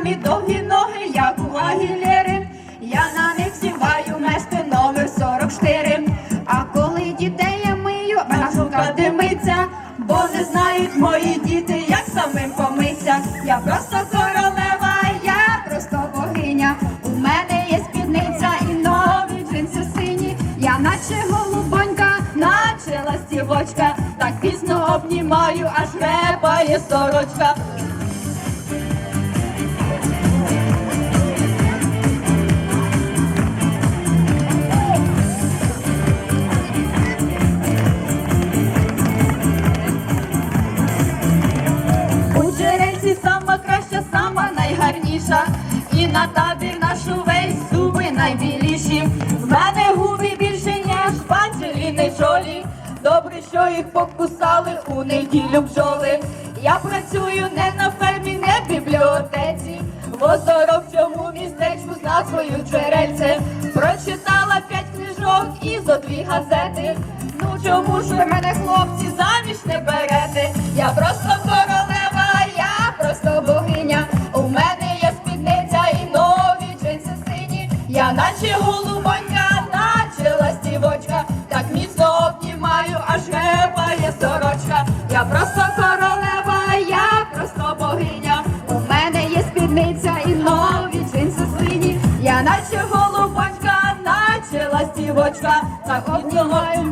мамі довгі ноги, як у Агілєри. Я на них сіваю мести номер 44. А коли дітей я мию, вона димиться, бо не знають мої діти, як самим помиться. Я просто королева, я просто богиня. У мене є спідниця і нові джинси сині. Я наче голубонька, наче ластівочка, так пізно обнімаю, аж репає сорочка. І на табір наш увесь зуби найбіліші. В мене губи більше, ніж не чолі. Добре, що їх покусали у неділю бджоли. Я працюю не на фермі, не в бібліотеці. В оздоровчому містечку з назвою джерельце. Прочитала п'ять книжок і зо дві газети. Ну чому ж ви мене, хлопці, заміж не берете? Я просто голубонька, наче ластівочка, так міцно обнімаю, аж гепає сорочка. Я просто королева, я просто богиня. У мене є спідниця і нові джинси сині. Я наче голубонька, наче ластівочка, так обнімаю,